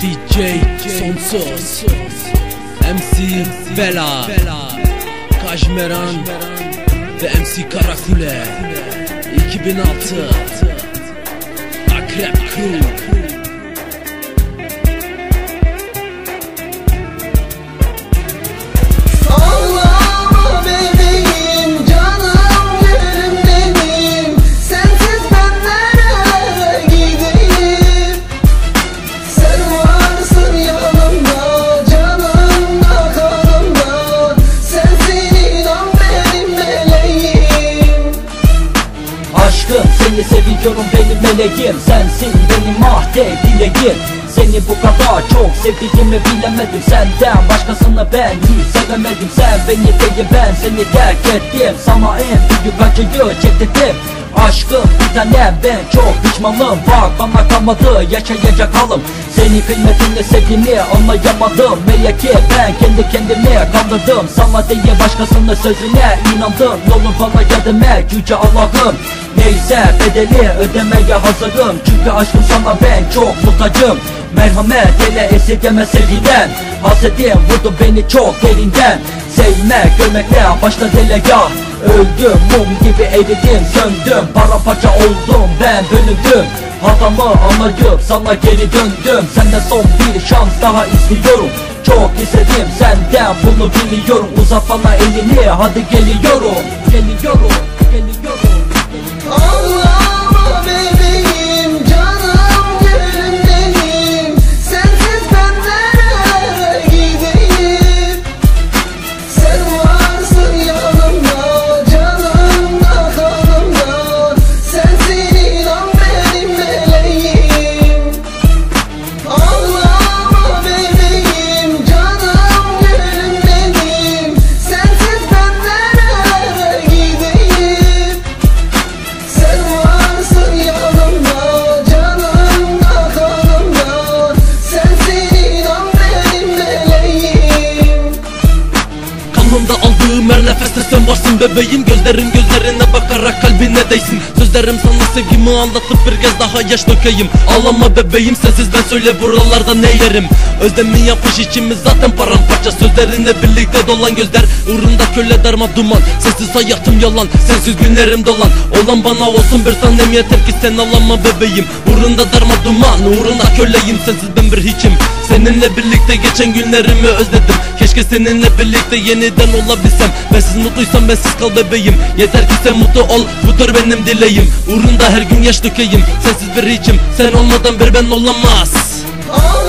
DJ Sonsuz MC Bela Kajmeran ve MC Karakule. 2006 Akrep Crew seviyorum benim meleğim Sensin benim ahde dileğim Seni bu kadar çok sevdiğimi bilemedim Senden. Başkasını ben hiç sevemedim. Sen beni değil ben seni terk ettim. Sana en büyük acıyı çektirdim Aşkım bir tanem ben çok pişmanım. Bak bana kalmadı yaşayacak halim Senin kıymetini sevgini anlayamadım. Meğer ki ben kendi kendimi kandırdım. Sana değil başkasının sözüne inandım. Yolun bana gelme yüce Allah'ım. Neyse bedeli ödemeye hazırım. Çünkü aşkım sana ben çok muhtacım Merhamet ele esirgeme sevgiden. Hasretim vurdu beni çok derinden. Sevmek görmekle başta delega Öldüm mum gibi eridim söndüm. Paramparça oldum ben bölündüm. Hatamı anlayıp sana geri döndüm. Senden son bir şans daha istiyorum. Çok istedim senden bunu biliyorum. Uzat bana elini hadi Geliyorum, geliyorum, Kanımda aldığım her nefeste sen varsın bebeğim. Gözlerim gözlerine bakarak kalbine değsin. Sözlerim sana sevgimi anlatıp bir kez daha yaş dökeyim. Ağlama bebeğim sensiz ben söyle buralarda neylerim Özlemin yapmış içimiz zaten paramparça. Sözlerinle birlikte dolan gözler. Uğrunda köle darma duman. Sensiz hayatım yalan sensiz günlerim dolan. Olan bana olsun bir tanem yeter ki sen ağlama bebeğim. Uğrunda darma duman uğrunda köleyim. Sensiz ben bir hiçim. Seninle birlikte geçen günlerimi özledim Keşke seninle birlikte yeniden olabilsem. Bensiz mutluysam bensiz kal bebeğim. Yeter ki sen mutlu ol budur benim dileğim. Uğrunda her gün yaş dökeyim. Sensiz bir hiçim sen olmadan bir ben olamaz. Ağlama